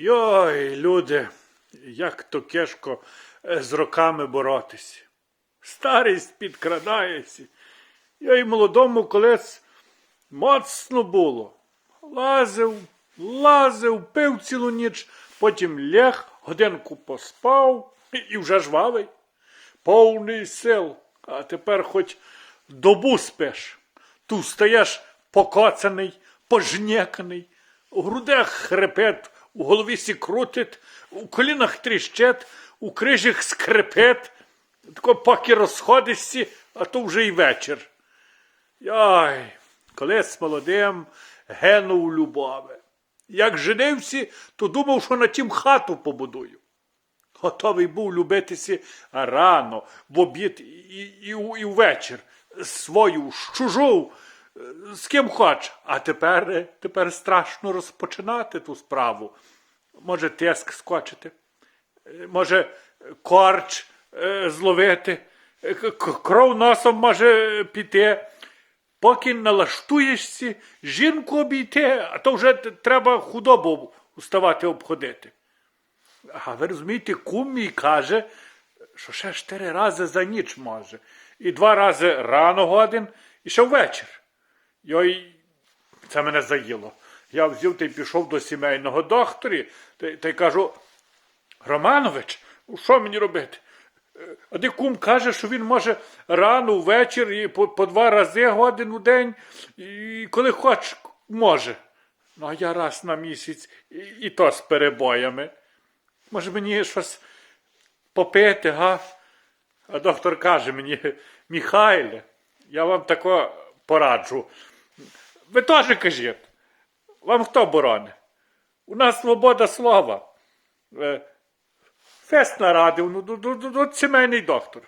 Йой, люди, як то кешко е, з роками боротися. Старість підкрадається. Йой, молодому колись моцно було. Лазив, лазив, пив цілу ніч, потім ляг, годинку поспав і вже жвавий. Повний сил. А тепер хоч добу спиш. Ту стаєш покоцаний, пожнєканий, у грудях хрипет, у голові сі крутить, у колінах тріщет, у крижах скрипет. Тако поки розходишся, а то вже й вечір. Яй, колись молодим генув любові. Як женився, то думав, що на тім хату побудую. Готовий був любитися рано, в обід і, і, і ввечір. Свою, чужу, з ким хоч. А тепер, тепер страшно розпочинати ту справу. Може, тиск скочити, може, корч е, зловити, кров носом може піти. Поки налаштуєшся, жінку обійти, а то вже треба худобу уставати обходити. А ви розумієте, кум мій каже, що ще чотири рази за ніч може. І два рази рано годин, і ще Йой, це мене заїло. Я взяв та й пішов до сімейного доктора, та, та й кажу: Романович, що мені робити? Е, А де кум каже, що він може рано, ввечір і по, по два рази годин у день, і коли хоч може. Ну, а я раз на місяць, і, і то з перебоями. Може мені щось попити, га? А доктор каже мені, Михайле, я вам тако пораджу. Ви теж кажіть, вам хто борони? У нас свобода слова. Е, Фест нарадив, ну, ну, ну, ну, сімейний доктор.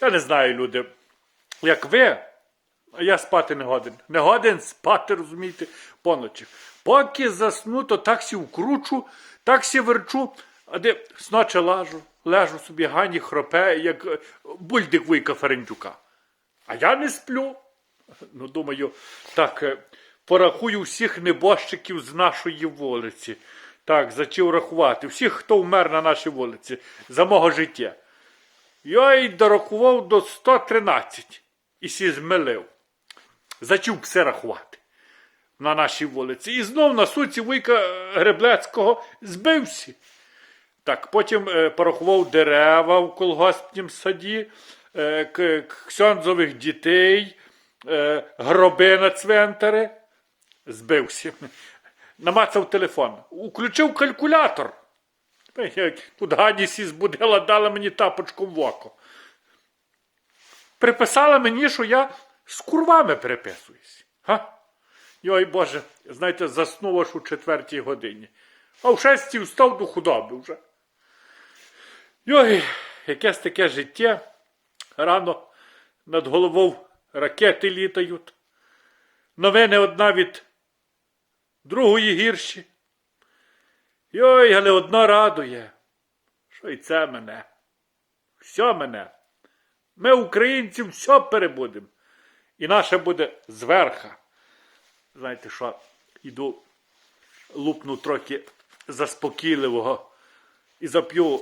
Я не знаю, люди, як ви, я спати не годен. Не годен спати, розумієте, поночі. Поки засну, то так сі вкручу, так сі верчу, а де сноче лажу, лежу собі гані хропе, як бульдик вуйка Ферентюка. А я не сплю. Ну, думаю, так, е, порахую всіх небожчиків з нашої вулиці. Так, зачав рахувати. Всіх, хто вмер на нашій вулиці за мого життя. Я й дорахував до 113 і сі змилив. Зачав все рахувати на нашій вулиці. І знов на суці вуйка Греблецького збився. Так, потім е, порахував дерева в колгоспнім саді, е, ксьонзових дітей, гроби на цвинтари. Збився. Намацав телефон. Включив калькулятор. Тут Гані сі збудила, дала мені тапочку в око. Приписала мені, що я з курвами переписуюсь. Га? Йой Боже, знаєте, заснув аж у четвертій годині. А в шестій встав до худоби вже. Йой, якесь таке життя. Рано над головою ракети літають. Новини одна від другої гірші. Йой, але одно радує, що і це мене. Все мене. Ми, українці, все перебудемо. І наше буде зверха. Знаєте що, іду лупну трохи заспокійливого і зап'ю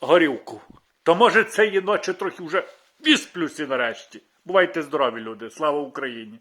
горівку. То може цієї ночі трохи вже вісплюся нарешті. Бувайте здорові, люди. Слава Україні!